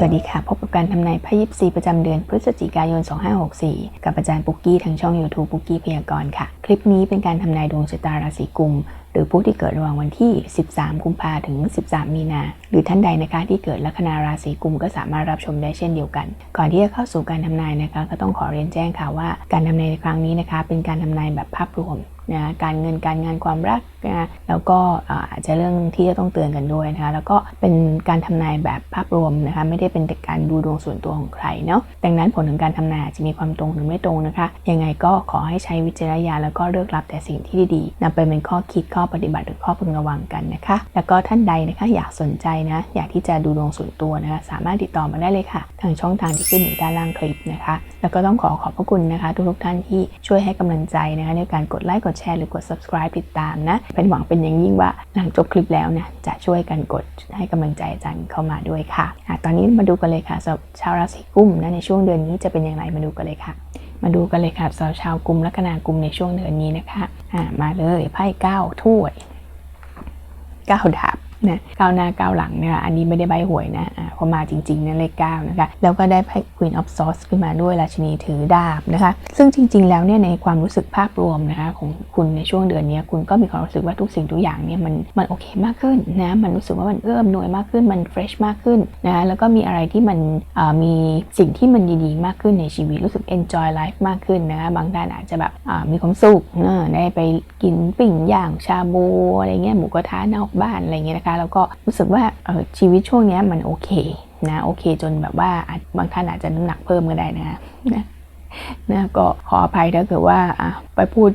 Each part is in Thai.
สวัสดีค่ะ พบกับการทำนายไพ่ยิปซีประจำเดือนพฤศจิกายน 2564 กับอาจารย์ปุกกี้ทางช่อง YouTube ปุกกี้พยากรณ์ค่ะ คลิปนี้เป็นการทำนายดวงชะตาราศีกุม หรือผู้ที่เกิดระหว่างวันที่ 13 กุมภาถึง 13 มีนา หรือท่านใดนะคะที่เกิดลัคนาราศีกุมก็สามารถรับชมได้เช่นเดียวกัน ก่อนที่จะเข้าสู่การทำนายนะคะ ก็ต้องขอเรียนแจ้งค่ะว่า การทำนายในครั้งนี้นะคะ เป็นการทำนายแบบภาพรวม นะการเงินการงานความรักนะแล้วก็อาจจะเรื่องที่จะต้องเตือนกันด้วยนะคะแล้วก็เป็นการทำนายแบบภาพรวมนะคะไม่ได้เป็นแต่การดูดวงส่วนตัวของใครเนาะดังนั้นผลของการทำนายอาจจะมีความตรงหรือไม่ตรงนะคะ ยังไงก็ขอให้ใช้วิจารณญาณแล้วก็เลือกรับแต่สิ่งที่ดีๆนำไปเป็นข้อคิดข้อปฏิบัติหรือข้อพึงระวังกันนะคะ แล้วก็ท่านใดนะคะอยากสนใจนะอยากที่จะดูดวงส่วนตัวนะคะสามารถติดต่อมาได้เลยค่ะ ทางช่องทางที่ขึ้นอยู่ด้านล่างคลิปนะคะ แล้วก็ต้องขอขอบพระคุณนะคะ ทุกๆท่านที่ช่วยให้กำลังใจนะคะในการกดไลค์กดแชร์หรือกด subscribe ติดตามนะ เป็นหวังเป็นอย่างยิ่งว่าหลังจบคลิปแล้วนะจะช่วยกันกดให้กำลังใจอาจารย์เข้ามาด้วยค่ะอะตอนนี้มาดูกันเลยค่ะสำหรับชาวราศีกุมนะในช่วงเดือนนี้จะเป็นอย่างไรมาดูกันเลยค่ะ มาดูกันเลยค่ะสำหรับชาวกุมลัคนากุมในช่วงเดือนนี้นะคะะมาเลยไพ่เก้าถ้วยเก้าดาบ นะก้าวหน้าก้าวหลังนะคะอันนี้ไม่ได้ใบหวยนะอ่าพอมาจริงๆนะเลขเก้านะคะแล้วก็ได้ไพ่ Queen of Swords ขึ้นมาด้วยราชินีถือดาบนะคะซึ่งจริง ๆ แล้วเนี่ยในความรู้สึกภาพรวมนะคะของคุณในช่วงเดือนนี้คุณก็มีความรู้สึกว่าทุกสิ่งทุกอย่างเนี่ยมันมันโอเคมากขึ้นนะมันรู้สึกว่ามันเอื้อมหน่วยมากขึ้นมันเฟรชมากขึ้นนะแล้วก็มีอะไรที่มันอ่ามีสิ่งที่มันดีๆมากขึ้นในชีวิตรู้สึก enjoy life มากขึ้นนะคะบางท่านอาจจะแบบอ่ามีความสุขนะได้ไปกินปิ่งย่างชาบูอะไรเงี้ยหมูกระทะนอกบ้านอะไรเงี้ยนะคะแล้วก็รู้สึกว่าออชีวิตช่วงนี้มันโอเคนะโอเคจนแบบว่าบางท่านอาจจะน้ำหนักเพิ่มก็ได้นะนะนะก็ขออภัยถ้าเกิดว่าอะไปพูด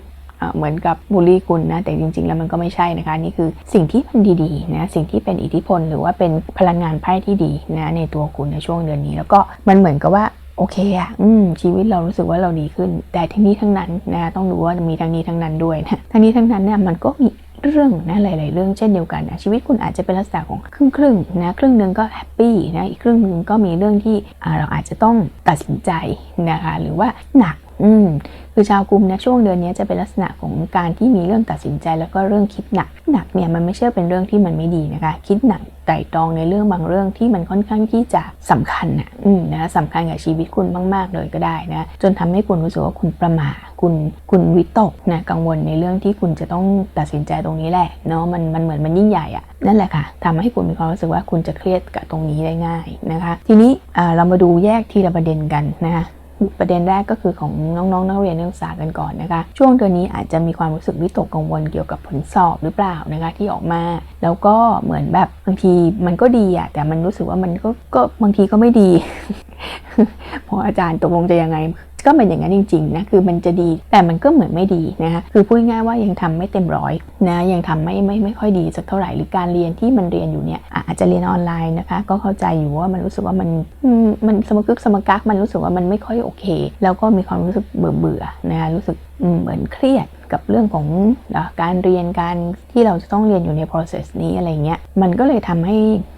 เหมือนกับบูลลี่คุณนะแต่จริง ๆ แล้วมันก็ไม่ใช่นะคะนี่คือสิ่งที่มันดีๆนะสิ่งที่เป็นอิทธิพลหรือว่าเป็นพลังงานไพ่ที่ดีนะในตัวคุณในช่วงเดือนนี้ แล้วก็มันเหมือนกับว่าโอเคอะอืมชีวิตเรารู้สึกว่าเราดีขึ้น แต่ทั้งนี้ทั้งนั้นนะต้องรู้ว่ามีทั้งนี้ทั้งนั้นด้วยนะทั้งนี้ทั้งนั้นเนี่ยมันก็มี เรื่องนะหลาย ๆ เรื่องเช่นเดียวกันนะชีวิตคุณอาจจะเป็นลักษณะของครึ่งครึ่งๆนะครึ่งหนึ่งก็แฮปปี้นะอีกครึ่งหนึ่งก็มีเรื่องที่เราอาจจะต้องตัดสินใจนะคะหรือว่าหนักอืมคือชาวกลุ่มนะช่วงเดือนนี้จะเป็นลักษณะของการที่มีเรื่องตัดสินใจแล้วก็เรื่องคิดหนักหนักเนี่ยมันไม่ใช่เป็นเรื่องที่มันไม่ดีนะคะ คิดหนักไตร่ตรองในเรื่องบางเรื่องที่มันค่อนข้างที่จะสำคัญนะอืมนะสำคัญกับชีวิตคุณมาก ๆ เลยก็ได้นะจนทำให้คุณรู้สึกว่าคุณประหม่า คุณคุณวิตกนะกังวลในเรื่องที่คุณจะต้องตัดสินใจตรงนี้แหละเนาะมันมันเหมือนมันยิ่งใหญ่อะนั่นแหละค่ะทำให้คุณมีความรู้สึกว่าคุณจะเครียดกับตรงนี้ได้ง่ายนะคะ ทีนี้อ่าเรามาดูแยกทีละประเด็นกันนะคะประเด็นแรกก็คือของน้องๆนักเรียนนักศึกษากันก่อนนะคะ ช่วงเดือนนี้อาจจะมีความรู้สึกวิตกกังวลเกี่ยวกับผลสอบหรือเปล่านะคะที่ออกมา แล้วก็เหมือนแบบบางทีมันก็ดีอะแต่มันรู้สึกว่ามันก็ก็บางทีก็ไม่ดีพออาจารย์ตกลงจะยังไง ก็เป็นอย่างนั้นจริงๆนะคือมันจะดีแต่มันก็เหมือนไม่ดีนะคะคือพูดง่ายว่ายังทำไม่เต็มร้อยนะยังทำไม่ไม่ไม่ค่อยดีสักเท่าไหร่หรือการเรียนที่มันเรียนอยู่เนี่ยอาจจะเรียนออนไลน์นะคะ ก็เข้าใจอยู่ว่ามันรู้สึกว่ามันมันสมกึกสมกักมันรู้สึกว่ามันไม่ค่อยโอเค แล้วก็มีความรู้สึกเบื่อเบื่อนะคะรู้สึกเหมือนเครียด กับเรื่องของอะการเรียนการที่เราจะต้องเรียนอยู่ใน process นี้อะไรเงี้ยมันก็เลยทำให้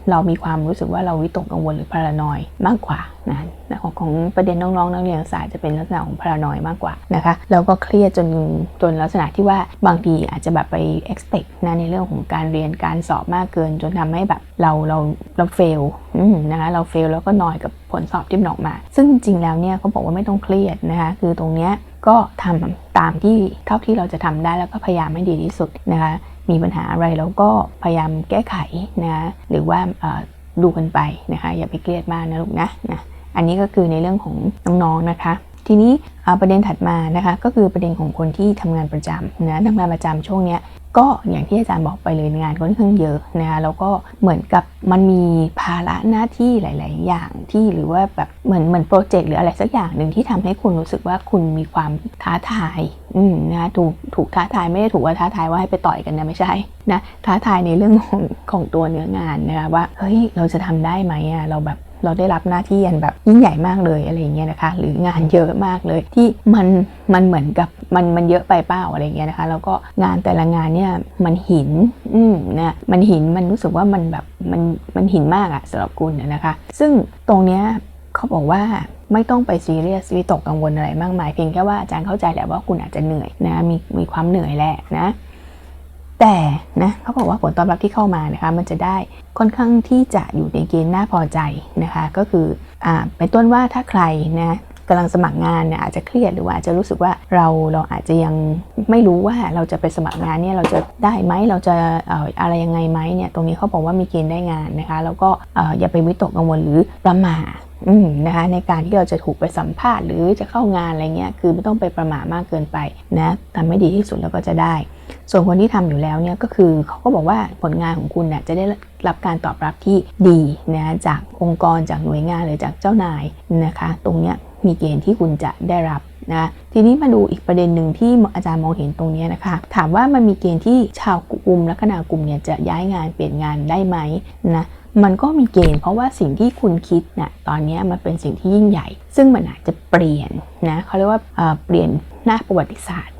เรามีความรู้สึกว่าเราวิตกกังวลหรือพารานอยมากกว่านะของของประเด็นน้องๆนักเรียนศาสตร์จะเป็นลักษณะของพารานอยมากกว่านะคะแล้วก็เครียดจนจนลักษณะที่ว่าบางทีอาจจะแบบไป expect นะในเรื่องของการเรียนการสอบมากเกิน จนทำให้แบบเราเราเราเฟลนะคะเราเฟลแล้วก็นอยกับผลสอบที่มันออกมา ซึ่งจริงแล้วเนี่ยเขาบอกว่าไม่ต้องเครียดนะคะคือตรงเนี้ย ก็ทำตามที่เท่าที่เราจะทำได้แล้วก็พยายามให้ดีที่สุดนะคะมีปัญหาอะไรเราก็พยายามแก้ไขนะะหรือว่าดูกันไปนะคะอย่าไปเครียดมากนะลูกนะนะอันนี้ก็คือในเรื่องของน้องๆนะคะ ทีนี้ประเด็นถัดมานะคะก็คือประเด็นของคนที่ทำงานประจำนะทำงานประจำช่วงเนี้ย ก็อย่างที่อาจารย์บอกไปเลยงานค่อนข้างเยอะนะคะแล้วก็เหมือนกับมันมีภาระหน้าที่หลาย ๆ อย่างที่หรือว่าแบบเหมือนเหมือนโปรเจกต์หรืออะไรสักอย่างหนึ่งที่ทำให้คุณรู้สึกว่าคุณมีความท้าทายอืมนะคะถูกถูกท้าทายไม่ได้ถูกว่าท้าทายว่าให้ไปต่อยกันนะไม่ใช่นะท้าทายในเรื่องของของตัวเนื้องานนะคะว่าเฮ้ยเราจะทำได้ไหมอะเราแบบ เราได้รับหน้าที่อันแบบยิ่งใหญ่มากเลยอะไรเงี้ยนะคะ หรืองานเยอะมากเลยที่มันมันเหมือนกับมันมันเยอะไปเปล่าอะไรเงี้ยนะคะ แล้วก็งานแต่ละงานเนี่ยมันหินอืมนะมันหินมันรู้สึกว่ามันแบบมันมันหินมากอะสำหรับคุณนะนะคะ ซึ่งตรงเนี้ยเขาบอกว่าไม่ต้องไปซีเรียสวิตกกังวลอะไรมากมายเพียงแค่ว่าอาจารย์เข้าใจแหละว่าคุณอาจจะเหนื่อยนะมีมีความเหนื่อยแหละนะแต่นะเขาบอกว่าผลตอบรับที่เข้ามานะคะมันจะได้ ค่อนข้างที่จะอยู่ในเกณฑ์น่าพอใจนะคะ ก็คืออเป็นต้นว่าถ้าใครนะ กำลังสมัครงานเนี่ยอาจจะเครียดหรือว่าอาจจะรู้สึกว่าเราเราอาจจะยังไม่รู้ว่าเราจะไปสมัครงานเนี่ยเราจะได้ไหมเราจะเอ่ออะไรยังไงไหมเนี่ยตรงนี้เขาบอกว่ามีเกณฑ์ได้งานนะคะ แล้วก็เอ่ออย่าไปวิตกกังวลหรือประมาทนะคะในการที่เราจะถูกไปสัมภาษณ์หรือจะเข้างานอะไรเงี้ยคือไม่ต้องไปประมาทมากเกินไปนะทำให้ดีที่สุดแล้วก็จะได้ ส่วนคนที่ทำอยู่แล้วเนี่ยก็คือเขาก็บอกว่าผลงานของคุณเนี่ยจะได้รับการตอบรับที่ดีนะจากองค์กรจากหน่วยงานหรือจากเจ้านายนะคะ ตรงเนี้ย มีเกณฑ์ที่คุณจะได้รับนะทีนี้มาดูอีกประเด็นหนึ่งที่อาจารย์มองเห็นตรงนี้นะคะ ถามว่ามันมีเกณฑ์ที่ชาวกลุ่มแลัคนากลุ่มเนี่ยจะย้ายงานเปลี่ยนงานได้ไหมนะมันก็มีเกณฑ์เพราะว่าสิ่งที่คุณคิดนะตอนนี้มันเป็นสิ่งที่ยิ่งใหญ่ ซึ่งมันอาจจะเปลี่ยนนะเขาเรียกว่าเอ่อเปลี่ยนหน้าประวัติศาสตร์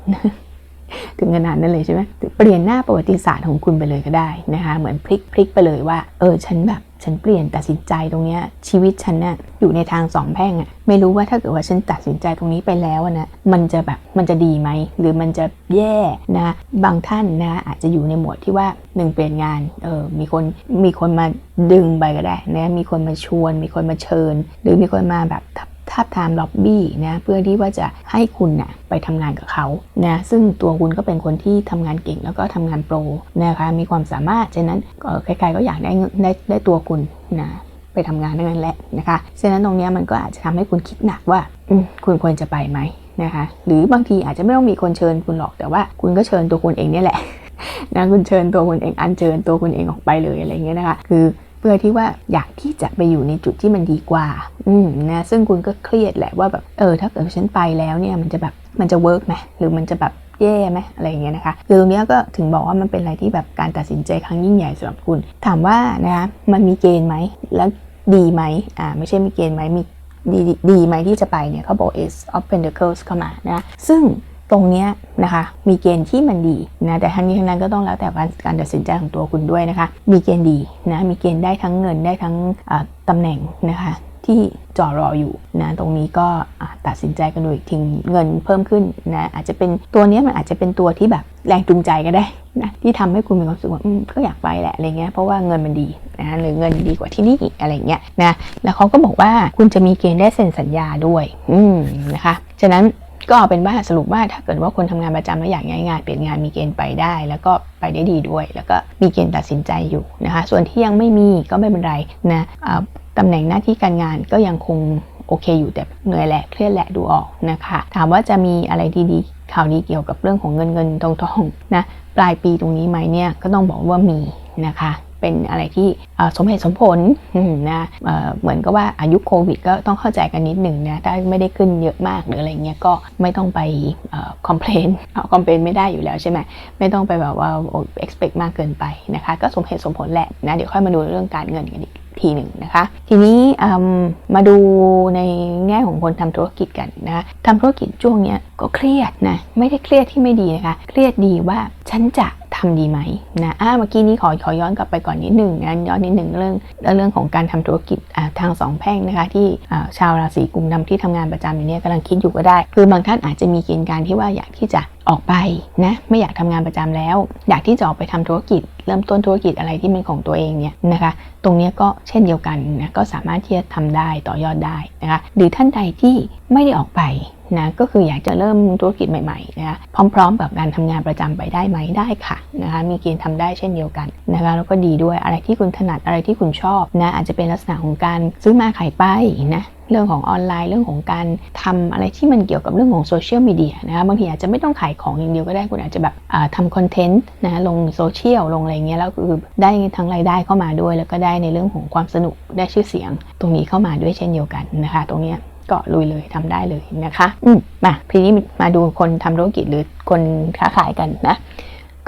ถึงขนาดนั้นเลยใช่ไหมเปลี่ยนหน้าประวัติศาสตร์ของคุณไปเลยก็ได้นะคะ เหมือนพลิกพลิกไปเลยว่า เออ ฉันแบบ ฉันเปลี่ยนตัดสินใจตรงเนี้ยชีวิตฉันน่ะอยู่ในทางสองแพ่งอะไม่รู้ว่าถ้าเกิดว่าฉันตัดสินใจตรงนี้ไปแล้วนะมันจะแบบมันจะดีไหมหรือมันจะแย่นะบางท่านนะอาจจะอยู่ในหมวดที่ว่าหนึ่งเปลี่ยนงานเออมีคนมีคนมาดึงไปก็ได้นะมีคนมาชวน มีคนมาเชิญ หรือมีคนมาแบบ ทาบทามล็อบบี้นะเพื่อที่ว่าจะให้คุณนะไปทำงานกับเขานะซึ่งตัวคุณก็เป็นคนที่ทำงานเก่งแล้วก็ทำงานโปรนะคะมีความสามารถฉะนั้นใครๆก็อยากได้ได้ได้ตัวคุณนะไปทำงานนั่นแหละนะคะฉะนั้นตรงนี้มันก็อาจจะทำให้คุณคิดหนักว่าคุณควรจะไปไหมนะคะ หรือบางทีอาจจะไม่ต้องมีคนเชิญคุณหรอกแต่ว่าคุณก็เชิญตัวคุณเองเนี่ยแหละนะคุณเชิญตัวคุณเองอันเชิญตัวคุณเองออกไปเลยอะไรเงี้ยนะคะ คือ เพื่อที่ว่าอยากที่จะไปอยู่ในจุดที่มันดีกว่า อืมนะซึ่งคุณก็เครียดแหละว่าแบบเออถ้าเกิดฉันไปแล้วเนี่ยมันจะแบบมันจะเวิร์กไหมหรือมันจะแบบแย่ไหมอะไรอย่างเงี้ยนะคะคือตรงเนี้ยก็ถึงบอกว่ามันเป็นอะไรที่แบบการตัดสินใจครั้งยิ่งใหญ่สำหรับคุณ ถามว่านะคะมันมีเกณฑ์ไหมแล้วดีไหมอ่าไม่ใช่มีเกณฑ์ไหมมีดีดีไหมที่จะไปเนี่ยเขาบอก ace of pentacles เข้ามานะซึ่ง ตรงนี้นะคะมีเกณฑ์ที่มันดีนะแต่ทั้งนี้ทั้งนั้นก็ต้องแล้วแต่การตัดสินใจของตัวคุณด้วยนะคะ มีเกณฑ์ดีนะมีเกณฑ์ได้ทั้งเงินได้ทั้งอ่าตำแหน่งนะคะที่จ่อรออยู่นะตรงนี้ก็ตัดสินใจกันดูอีกทีเงินเพิ่มขึ้นนะอาจจะเป็นตัวนี้มันอาจจะเป็นตัวที่แบบแรงจูงใจก็ได้นะที่ทำให้คุณมีความสึกว่าก็อยากไปแหละอะไรเงี้ยเพราะว่าเงินมันดีนะหรือเงินดีกว่าที่นี่อีกอะไรเงี้ยนะแล้วเขาก็บอกว่าคุณจะมีเกณฑ์ได้เซ็นสัญญาด้วยอืมนะคะฉะนั้น ก็เอาเป็นว่าสรุปว่าถ้าเกิดว่าคนทำงานประจำแล้วอยากย้ายงานเปลี่ยนงานมีเกณฑ์ไปได้ แล้วก็ไปได้ดีด้วย แล้วก็มีเกณฑ์ตัดสินใจอยู่นะคะ ส่วนที่ยังไม่มีก็ไม่เป็นไรนะตำแหน่งหน้าที่การงานก็ยังคงโอเคอยู่แต่เหนื่อยแหละเครียดแหละดูออกนะคะ ถามว่าจะมีอะไรดีๆข่าวดีเกี่ยวกับเรื่องของเงินเงินทองทองนะปลายปีตรงนี้ไหมเนี่ยก็ต้องบอกว่ามีนะคะ เป็นอะไรที่สมเหตุสมผลนะเเหมือนกับว่าอายุโควิดก็ต้องเข้าใจกันนิดหนึ่งนะถ้าไม่ได้ขึ้นเยอะมากหรืออะไรเงี้ยก็ไม่ต้องไปคอมเพลนคอมเพลนไม่ได้อยู่แล้วใช่ไหมไม่ต้องไปแบบว่า expect มากเกินไปนะคะ ก็สมเหตุสมผลแหละนะเดี๋ยวค่อยมาดูเรื่องการเงินกันอีกทีหนึ่งนะคะ ทีนี้มาดูในแง่ของคนทำธุรกิจกันนะคะทำธุรกิจช่วงนี้ก็เครียดนะไม่ได้เครียดที่ไม่ดีนะคะ เครียดดีว่าฉันจะทำดีไหมนะอ่าเมื่อกี้นี้ขอขอย้อนกลับไปก่อนนิดหนึ่งนะย้อนนิดหนึ่งเรื่องเรื่องของการทำธุรกิจทางสองแพ่งนะคะที่ชาวราศีกุมทำที่ทำงานประจำอยู่เนี่ยกำลังคิดอยู่ก็ได้ คือบางท่านอาจจะมีเกณฑ์การที่ว่าอยากที่จะออกไปนะไม่อยากทำงานประจำแล้ว อยากที่จะออกไปทำธุรกิจ เริ่มต้นธุรกิจอะไรที่เป็นของตัวเองเนี่ยนะคะตรงนี้ก็เช่นเดียวกันนะก็สามารถที่จะทำได้ต่อยอดได้นะคะหรือท่านใดที่ไม่ได้ออกไป นะก็คืออยากจะเริ่มธุรกิจใหม่ๆนะคะพร้อม ๆ กับการทำงานประจำไปได้ไหมได้ค่ะนะคะมีเกณฑ์ทำได้เช่นเดียวกันนะคะแล้วก็ดีด้วยอะไรที่คุณถนัดอะไรที่คุณชอบนะอาจจะเป็นลักษณะของการซื้อมาขายไปนะเรื่องของออนไลน์เรื่องของการทำอะไรที่มันเกี่ยวกับเรื่องของโซเชียลมีเดียนะคะบางทีอาจจะไม่ต้องขายของอย่างเดียวก็ได้คุณอาจจะแบบทำคอนเทนต์นะลงโซเชียลลงอะไรเงี้ยแล้วคือได้ทั้งรายได้เข้ามาด้วย แล้วก็ได้ในเรื่องของความสนุกได้ชื่อเสียง ตรงนี้เข้ามาด้วยเช่นเดียวกันนะคะ ตรงเนี้ย ก็ลุยเลยทำได้เลยนะคะอืมมาทีนี้มาดูคนทำธุรกิจหรือคนค้าขายกันนะ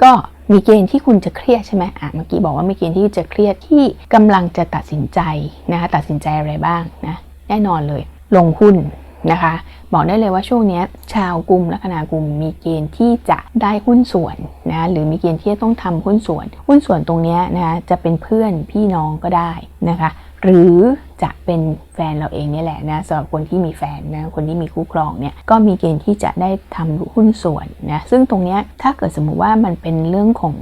ก็มีเกณฑ์ที่คุณจะเครียดใช่ไหมอะเมื่อกี้บอกว่ามีเกณฑ์ที่จะเครียดที่กำลังจะตัดสินใจนะคะตัดสินใจอะไรบ้างนะแน่นอนเลย ลงหุ้นนะคะ บอกได้เลยว่าช่วงเนี้ยชาวกลุ่มลัคนากลุ่มมีเกณฑ์ที่จะได้หุ้นส่วนนะหรือมีเกณฑ์ที่จะต้องทำหุ้นส่วน หุ้นส่วนตรงเนี้ยนะคะจะเป็นเพื่อนพี่น้องก็ได้นะคะ หรือ จะเป็นแฟนเราเองเนี่ยแหละนะสำหรับคนที่มีแฟนนะคนที่มีคู่ครองเนี่ยก็มีเกณฑ์ที่จะได้ทำหุ้นส่วนนะซึ่งตรงเนี้ยถ้าเกิดสมมุติว่ามันเป็นเรื่องของ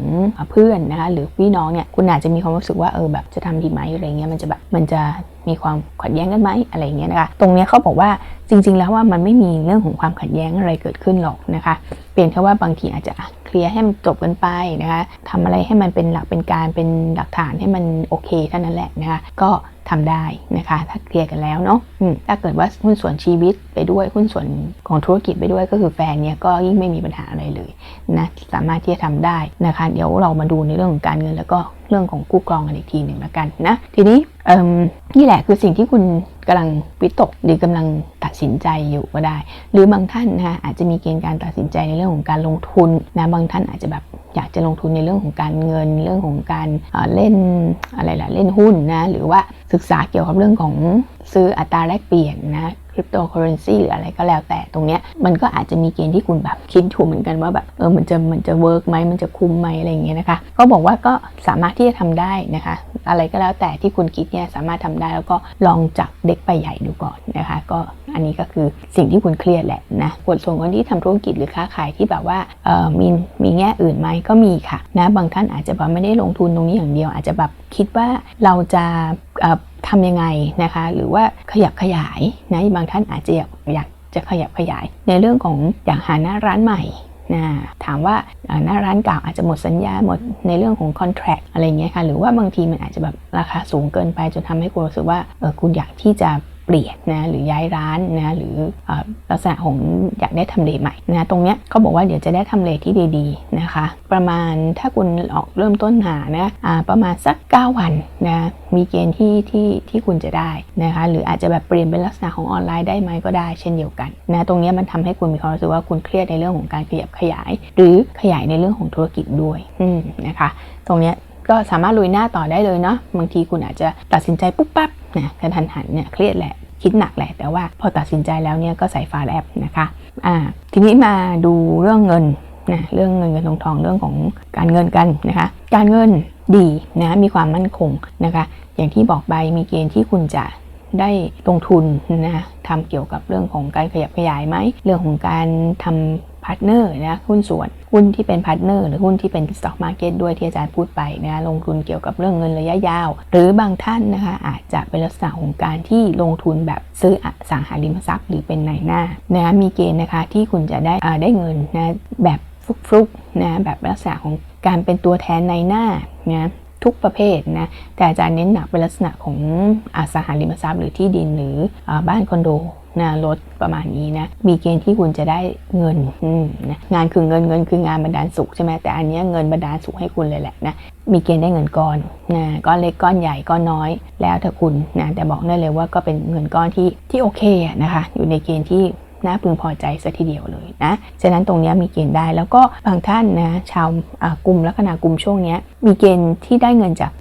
เพื่อนนะคะหรือพี่น้องเนี่ยคุณอาจจะมีความรู้สึกว่าเออแบบจะทำดีไหมอะไรเงี้ยมันจะแบบมันจะมีความขัดแย้งกันไหมอะไรเงี้ยนะคะตรงเนี้ยเขาบอกว่าจริง ๆ แล้วว่ามันไม่มีเรื่องของความขัดแย้งอะไรเกิดขึ้นหรอกนะคะเพียงแค่ว่าบางทีอาจจะเคลียร์ให้มันจบกันไปนะคะทำอะไรให้มันเป็นหลักเป็นการเป็นหลักฐานให้มันโอเคเท่านั้นแหละนะคะก็ ทำได้นะคะ ถ้าเคลียร์กันแล้วเนาะถ้าเกิดว่าหุ้นส่วนชีวิตไปด้วยหุ้นส่วนของธุรกิจไปด้วยก็คือแฟนเนี่ยก็ยิ่งไม่มีปัญหาอะไรเลยนะสามารถที่จะทำได้นะคะ เดี๋ยวเรามาดูในเรื่องของการเงินแล้วก็เรื่องของกู้กรองกันอีกทีหนึ่งแล้วกันนะทีนี้อืมนี่แหละคือสิ่งที่คุณ กำลังวิตกหรือกำลังตัดสินใจอยู่ก็ได้ หรือบางท่านนะคะอาจจะมีเกณฑ์การตัดสินใจในเรื่องของการลงทุนนะบางท่านอาจจะแบบอยากจะลงทุนในเรื่องของการเงินเรื่องของการเอ่อเล่นอะไรล่ะเล่นหุ้นนะหรือว่าศึกษาเกี่ยวกับเรื่องของซื้ออัตราแลกเปลี่ยนนะ ริปโตเคอเรนซีหรืออะไรก็แล้วแต่ตรงเนี้ยมันก็อาจจะมีเกณฑ์ที่คุณแบบคิดถูกเหมือนกันว่าแบบเออมันจะมันจะเวิร์กไหมมันจะคุ้มไหมอะไรอย่างเงี้ยนะคะก็บอกว่าก็สามารถที่จะทำได้นะคะ อะไรก็แล้วแต่ที่คุณคิดเนี่ยสามารถทำได้แล้วก็ลองจับเด็กไปใหญ่ดูก่อนนะคะ ก็อันนี้ก็คือสิ่งที่คุณเครียดแหละนะส่วนคนที่ทำธุรกิจหรือค้าขายที่แบบว่าเออมีมีแง่อื่นไหมก็มีค่ะนะบางท่านอาจจะแบบไม่ได้ลงทุนตรงนี้อย่างเดียว อาจจะแบบคิดว่าเราจะ ทำยังไงนะคะ หรือว่าขยับขยายนะบางท่านอาจจะอยากจะขยับขยาย ในเรื่องของอยากหาหน้าร้านใหม่นะถามว่าหน้าร้านเก่าอาจจะหมดสัญญาหมดในเรื่องของคอนแทรคอะไรเงี้ยค่ะหรือว่าบางทีมันอาจจะแบบราคาสูงเกินไปจนทำให้คุณรู้สึกว่าเออคุณอยากที่จะ เปลี่ยนนะหรือย้ายร้านนะหรือลักษณะของอยากได้ทำเลใหม่นะตรงเนี้ยเขาบอกว่าเดี๋ยวจะได้ทำเลที่ดีๆนะคะ ประมาณถ้าคุณออกเริ่มต้นหานะประมาณสัก 9 วันนะมีเกณฑ์ที่ที่ที่คุณจะได้นะคะหรืออาจจะแบบเปลี่ยนเป็นลักษณะของออนไลน์ได้ไหมก็ได้เช่นเดียวกันนะตรงเนี้ยมันทำให้คุณมีความรู้สึกว่าคุณเครียดในเรื่องของการขยับขยาย หรือขยายในเรื่องของธุรกิจด้วยนะคะ ตรงเนี้ย ก็สามารถลุยหน้าต่อได้เลยเนาะบางทีคุณอาจจะตัดสินใจปุ๊บปั๊บนะกระทันหันเนี่ยเครียดแหละคิดหนักแหละ แต่ว่าพอตัดสินใจแล้วเนี่ยก็ใส่ฟ้าแลบนะคะอ่าทีนี้มาดูเรื่องเงินนะเรื่องเงินเงินทองทองเรื่องของการเงินกันนะคะ การเงินดีนะมีความมั่นคงนะคะ อย่างที่บอกไปมีเกณฑ์ที่คุณจะ ได้ลงทุนนะทำเกี่ยวกับเรื่องของการขยับขยายไหม เรื่องของการทำพาร์ทเนอร์นะหุ้นส่วนหุ้นที่เป็นพาร์ทเนอร์หรือหุ้นที่เป็นสต็อกมาร์เก็ตด้วยที่อาจารย์พูดไปนะลงทุนเกี่ยวกับเรื่องเงินระยะยาว หรือบางท่านนะคะอาจจะเป็นลักษณะของการที่ลงทุนแบบซื้ออสังหาริมทรัพย์ หรือเป็นนายหน้านะมีเกณฑ์นะคะที่คุณจะได้อ่าได้เงินนะแบบฟลุกๆนะแบบลักษณะของการเป็นตัวแทนนหน้านะ ทุกประเภทนะแต่อาจารย์เน้นหนักเป็นลักษณะของอสังหาริมทรัพย์หรือที่ดินหรืออบ้านคอนโดนะรถประมาณนี้นะมีเกณฑ์ที่คุณจะได้เงินนะงานคือเงินเงินคืองานบันดาลสุขใช่ไหมแต่อันนี้เงินบันดาลสุขให้คุณเลยแหละนะมีเกณฑ์ได้เงินก้อนนะก้อนเล็กก้อนใหญ่ก้อนน้อย แล้วแต่คุณนะแต่บอกได้เลยว่าก็เป็นเงินก้อนที่ที่โอเคนะคะอยู่ในเกณฑ์ที่ น่าพึงพอใจซะทีเดียวเลยนะ ฉะนั้นตรงนี้มีเกณฑ์ได้ แล้วก็บางท่านนะชาวกลุ่มลัคนากลุ่มช่วงนี้มีเกณฑ์ที่ได้เงินจาก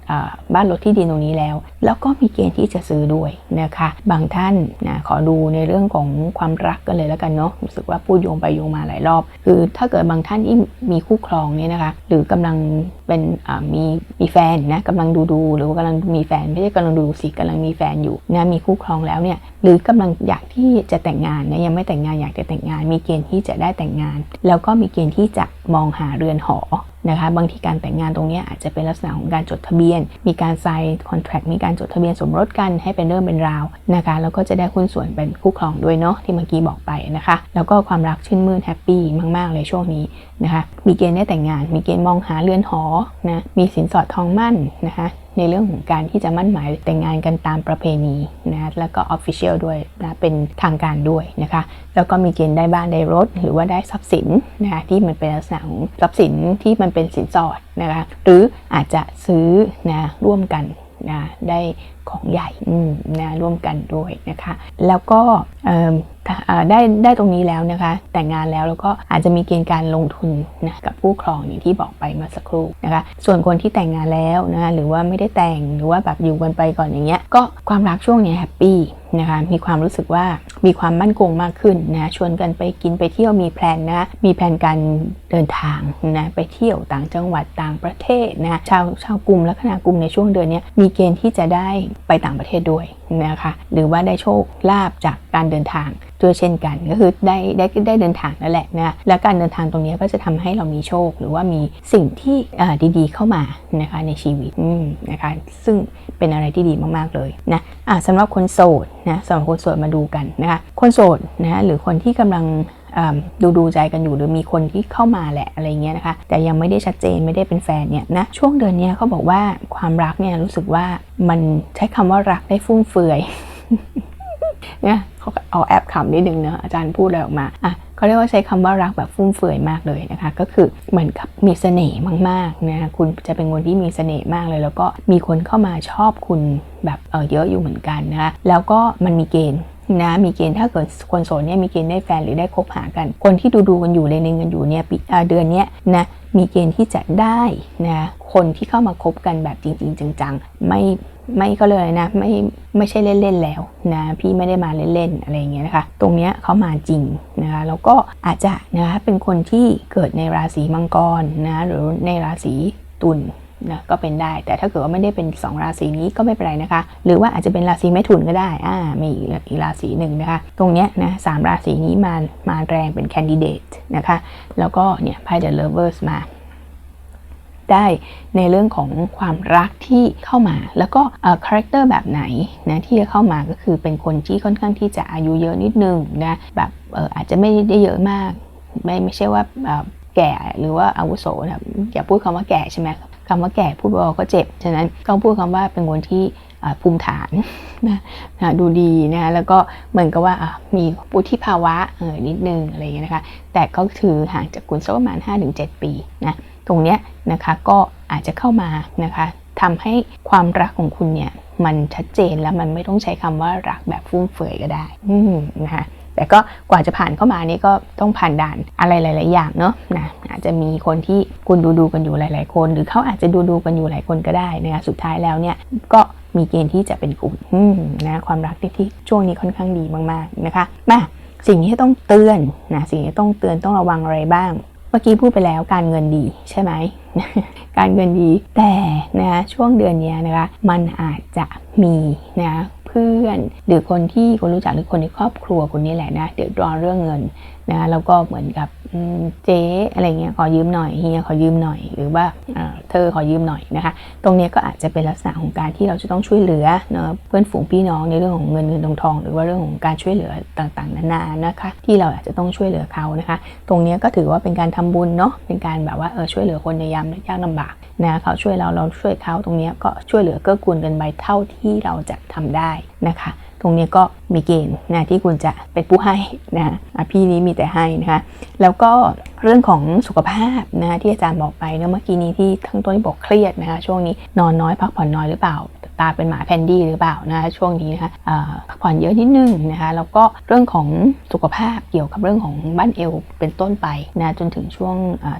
บ้านรถที่ดินตรงนี้แล้ว แล้วก็มีเกณฑ์ที่จะซื้อด้วยนะคะ บางท่านนะขอดูในเรื่องของความรักกันเลยแล้วกันเนาะรู้สึกว่าพูดโยงไปโยงมาหลายรอบ คือถ้าเกิดบางท่านที่มีคู่ครองเนี่ยนะคะ หรือกำลัง เป็นมีมีแฟนนะกำลังดูดูหรือว่ากำลังมีแฟนไม่ใช่กำลังดูสิกำลังมีแฟนอยู่นะมีคู่ครองแล้วเนี่ยหรือกำลังอยากที่จะแต่งงานนะยังไม่แต่งงานอยากจะแต่งงาน มีเกณฑ์ที่จะได้แต่งงาน แล้วก็มีเกณฑ์ที่จะมองหาเรือนหอ นะคะบางทีการแต่งงานตรงนี้อาจจะเป็นลักษณะของการจดทะเบียน มีการไซน์คอนแทคมีการจดทะเบียนสมรสกันให้เป็นเรื่องเป็นราวนะคะแล้วก็จะได้หุ้นส่วนเป็นคู่ครองด้วยเนาะที่เมื่อกี้บอกไปนะคะ แล้วก็ความรักชื่นมื่นแฮปปี้มากๆเลยช่วงนี้นะคะมีเกณฑ์ได้แต่งงาน มีเกณฑ์มองหาเรือนหอนะมีสินสอดทองมั่นนะคะ ในเรื่องของการที่จะมั่นหมายแต่งงานกันตามประเพณีนะแล้วก็ออฟฟิเชียลด้วยนะเป็นทางการด้วยนะคะแล้วก็มีเกณฑ์ได้บ้านได้รถ หรือว่าได้ทรัพย์สินนะคะที่มันเป็นลักษณะของทรัพย์สินที่มันเป็นสินสอดนะคะหรืออาจจะซื้อนะร่วมกันนะได้ ของใหญ่นะร่วมกันด้วยนะคะ แล้วก็ได้ได้ตรงนี้แล้วนะคะ แต่งงานแล้วแล้วก็อาจจะมีเกณฑ์การลงทุนนะกับผู้ครองอย่างที่บอกไปเมื่อสักครู่นะคะส่วนคนที่แต่งงานแล้วนะคะหรือว่าไม่ได้แต่งหรือว่าแบบอยู่กันไปก่อนอย่างเงี้ยก็ความรักช่วงนี้แฮปปี้นะคะมีความรู้สึกว่ามีความมั่นคงมากขึ้นนะชวนกันไปกินไปเที่ยวมีแพลนนะมีแพลนการเดินทางนะไปเที่ยวต่างจังหวัดต่างประเทศนะชาวชาวกลุ่มลัคนากลุ่มในช่วงเดือนนี้มีเกณฑ์ที่จะได้ไปต่างประเทศด้วยนะคะหรือว่าได้โชคลาภจากการเดินทางด้วยเช่นกัน ก็คือได้ได้ได้เดินทางนั่นแหละนะและการเดินทางตรงนี้ก็จะทำให้เรามีโชค หรือว่ามีสิ่งที่ดีๆ เข้ามานะคะในชีวิตนะคะซึ่งเป็นอะไรที่ดีมากๆเลยนะะสำหรับคนโสดนะสำหรับคนโสดมาดูกันนะคะคนโสดนะหรือคนที่กำลัง ดูดูใจกันอยู่หรือมีคนที่เข้ามาแหละอะไรเงี้ยนะคะ แต่ยังไม่ได้ชัดเจนไม่ได้เป็นแฟนเนี่ยนะช่วงเดือนนี้เขาบอกว่าความรักเนี่ยรู้สึกว่ามันใช้คำว่ารักได้ฟุ่มเฟือยเนี่ยเขาเอาแอปขำนิดนึงเนะอาจารย์พูดอะไรออกมาอะเขาเรียกว่าใช้คำว่ารักแบบฟุ่มเฟือยมากเลยนะคะ ก็คือเหมือนกับมีเสน่ห์มากๆนะคุณจะเป็นคนที่มีเสน่ห์มากเลย แล้วก็มีคนเข้ามาชอบคุณแบบเออเยอะอยู่เหมือนกันนะคะแล้วก็มันมีเกณฑ์ นะมีเกณฑ์ถ้าเกิดคนโสดเนี่ยมีเกณฑ์ได้แฟนหรือได้คบหากัน คนที่ดูดูกันอยู่เลยในเงินอยู่เนี่ยปีเอ่อเดือนเนี้ยนะมีเกณฑ์ที่จะได้นะคนที่เข้ามาคบกันแบบจริง ๆ จังๆ ไม่ไม่ก็เลยนะไม่ไม่ใช่เล่นๆแล้วนะพี่ไม่ได้มาเล่นๆอะไรอย่างเงี้ยนะคะ ตรงเนี้ยเขามาจริงนะคะแล้วก็อาจจะนะคะเป็นคนที่เกิดในราศีมังกรนะหรือในราศีตุล นะก็เป็นได้ แต่ถ้าเกิดว่าไม่ได้เป็น 2 ราศีนี้ก็ไม่เป็นไรนะคะ หรือว่าอาจจะเป็นราศีไม่ถุนก็ได้อ่ามีอีกราศีหนึ่งนะคะ ตรงเนี้ยนะสามราศีนี้มามาแรงเป็นแคนดิเดตนะคะ แล้วก็เนี่ยไพ่ The Lovers มาได้ในเรื่องของความรักที่เข้ามา แล้วก็คาแรคเตอร์แบบไหนนะที่จะเข้ามาก็คือเป็นคนที่ค่อนข้างที่จะอายุเยอะนิดนึงนะแบบอออาจจะไม่ได้เยอะมาก ไม่ไม่ใช่ว่าแก่หรือว่าอาวุโสนะอย่าพูดคำว่าแก่ใช่ไหม คำว่าแก่พูดเบาๆก็เจ็บ ฉะนั้นต้องพูดคำว่าเป็นคนที่ภูมิฐานนะดูดีนะแล้วก็เหมือนกับว่ามีวุฒิภาวะเออนิดนึงอะไรอย่างเงี้ยนะคะ แต่ก็ถือห่างจากคุณสักประมาณ 5-7 ปีนะตรงเนี้ยนะคะก็อาจจะเข้ามานะคะทำให้ความรักของคุณเนี่ยมันชัดเจนแล้วมันไม่ต้องใช้คำว่ารักแบบฟุ่มเฟือยก็ได้นะคะ แต่ก็กว่าจะผ่านเข้ามานี่ก็ต้องผ่านด่านอะไรหลาย ๆ อย่างเนาะนะอาจจะมีคนที่คุณดูดูกันอยู่หลาย ๆ คน หรือเขาอาจจะดูดูกันอยู่หลายคนก็ได้นะคะสุดท้ายแล้วเนี่ยก็มีเกณฑ์ที่จะเป็นกลุ่มนะความรักที่ที่ช่วงนี้ค่อนข้างดีมาก ๆ นะคะมาสิ่งที่ต้องเตือนนะสิ่งที่ต้องเตือนต้องระวังอะไรบ้าง เมื่อกี้พูดไปแล้วการเงินดีใช่ไหม การเงินดีแต่นะช่วงเดือนนี้นะคะมันอาจจะมีนะ พื่อน หรือคนที่คุณรู้จักหรือคนในครอบครัวคุณนี่แหละนะ เดือดร้อนเรื่องเงินนะแล้วก็เหมือนกับ เจ๊อะไรเงี้ยขอยืมหน่อยเฮียขอยืมหน่อย หรือว่าเธอขอยืมหน่อยนะคะ ตรงนี้ก็อาจจะเป็นลักษณะของการที่เราจะต้องช่วยเหลือเนาะเพื่อนฝูงพี่น้องในเรื่องของเงินเงินทองทองหรือว่าเรื่องของการช่วยเหลือต่างๆนานานะคะ ที่เราอาจจะต้องช่วยเหลือเขานะคะ ตรงนี้ก็ถือว่าเป็นการทำบุญเนาะเป็นการแบบว่าเออช่วยเหลือคนในยามยากลำบากนะเขาช่วยเราเราช่วยเขาตรงนี้ก็ช่วยเหลือเกื้อกูลกันไปเท่าที่เราจะทำได้นะคะตรงนี้ก็มีเกณฑ์นะที่คุณจะเป็นผู้ให้นะอะพี่นี้มีแต่ให้นะคะแล้วก็เรื่องของสุขภาพนะที่อาจารย์บอกไปเนะเมื่อกี้นี้ที่ทั้งต้นที่บอกเครียดนะคะช่วงนี้นอนน้อยพักผ่อนน้อยหรือเปล่า ตาเป็นหมาแพนดี้หรือเปล่านะคะช่วงนี้นะคะพักผ่อนเยอะนิดนึงนะคะแล้วก็เรื่องของสุขภาพเกี่ยวกับเรื่องของบ้านเอวเป็นต้นไปนะจนถึงช่วง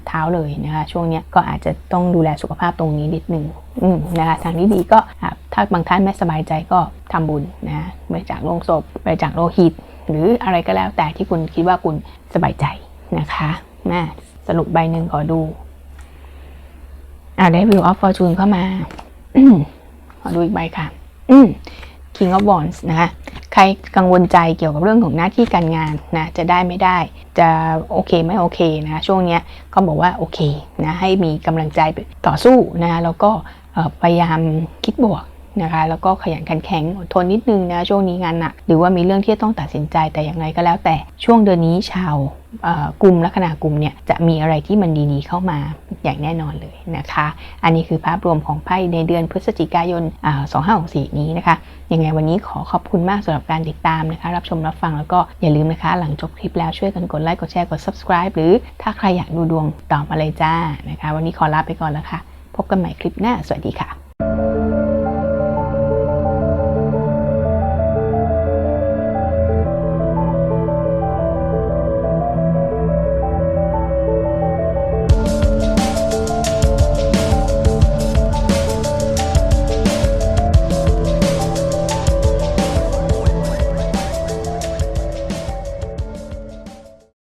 เท้าเลยนะคะช่วงนี้ก็อาจจะต้องดูแลสุขภาพตรงนี้นิดนึงนะคะทางที่ดีก็ถ้าบางท่านไม่สบายใจก็ทำบุญนะบริจาคโลงศพบริจาคโลหิต หรืออะไรก็แล้วแต่ที่คุณคิดว่าคุณสบายใจนะคะมาสรุปใบหนึ่งขอดูอ่าได้ View of Fortune เข้ามา ขอดูอีกใบค่ะ อืม King of Wands นะคะ ใครกังวลใจเกี่ยวกับเรื่องของหน้าที่การงานนะ จะได้ไม่ได้ จะโอเคไม่โอเคนะคะช่วงเนี้ยก็บอกว่าโอเคนะ ให้มีกำลังใจไปต่อสู้นะคะแล้วก็เอ่อพยายามคิดบวก นะคะแล้วก็ขยันขันแข็งอดทนนิดนึงนะช่วงนี้งานหนักหรือว่ามีเรื่องที่ต้องตัดสินใจแต่อย่างไรก็แล้ว แต่ช่วงเดือนนี้ชาวกลุ่มลัคนากลุ่มเนี่ยจะมีอะไรที่มันดีๆเข้ามาอย่างแน่นอนเลยนะคะ อันนี้คือภาพรวมของไพ่ในเดือนพฤศจิกายนอ่า2564 นี้นะคะ ยังไงวันนี้ขอขอบคุณมากสำหรับการติดตามนะคะ รับชมรับฟังแล้วก็อย่าลืมนะคะ หลังจบคลิปแล้วช่วยกันกดไลค์กดแชร์กด subscribe หรือถ้าใครอยากดูดวงตอบมาเลยจ้านะคะ วันนี้ขอลาไปก่อนแล้วค่ะ พบกันใหม่คลิปหน้า สวัสดีค่ะ